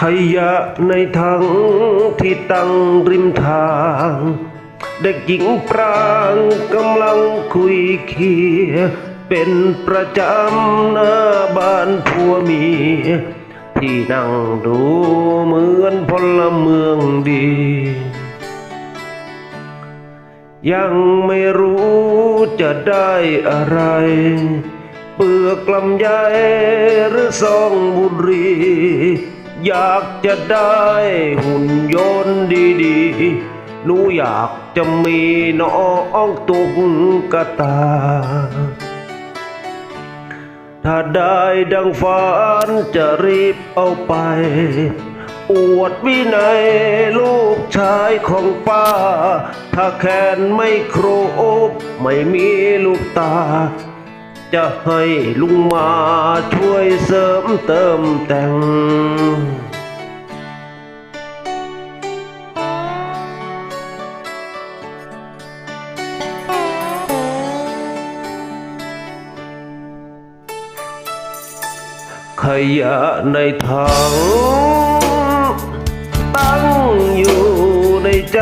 ขยะในถังที่ตั้งริมทาง เด็กหญิงปรางกำลังคุยเคียเป็นประจำหน้าบ้านผัวเมียที่นั่งดูเหมือนพลเมืองดี ยังไม่รู้จะได้อะไร เปลือกลำไยหรือซองบุหรี อยากจะได้หุ่นยนต์ดีๆ หนูอยากจะมีน้องตุ๊กตา ถ้าได้ดังฝันจะรีบเอาไป อวดวินัยลูกชายของป้า ถ้าแขนไม่ครบไม่มีลูกตา จะให้ลุงมาช่วยเสริมเติมแต่ง ขยะในถังตั้งอยู่ในใจ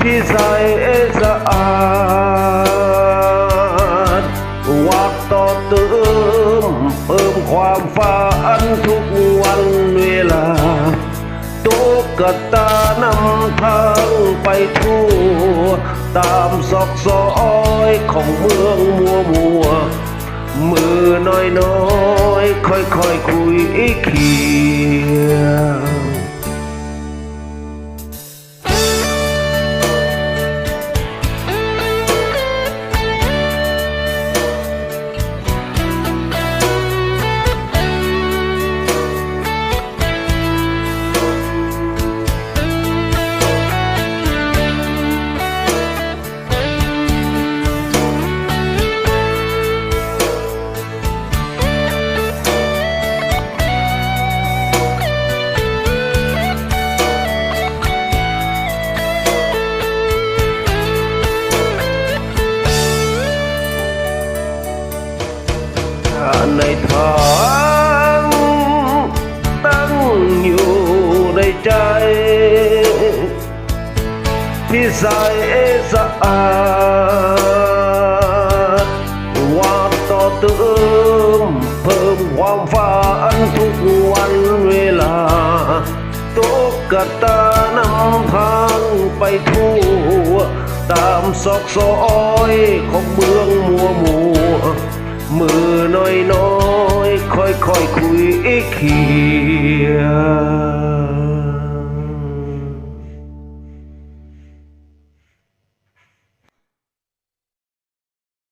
ที่ใส่สะอาด ฝันทุกวันเวลาตุ๊กตานำทางไปทั่ว ตามซอกซอยของเมืองมัวมัว มือน้อยน้อยค่อยค่อยคุยเคีย ในทางตั้งอยู่ในใจ ที่ใสสะอาดวาดต่อเติมเพิ่มความฝันทุกวันเวลาตุ๊กตานำทางไปทั่วตามซอกซอยของเมืองมัวมัว มือน้อยน้อยค่อยค่อยคุยเคียง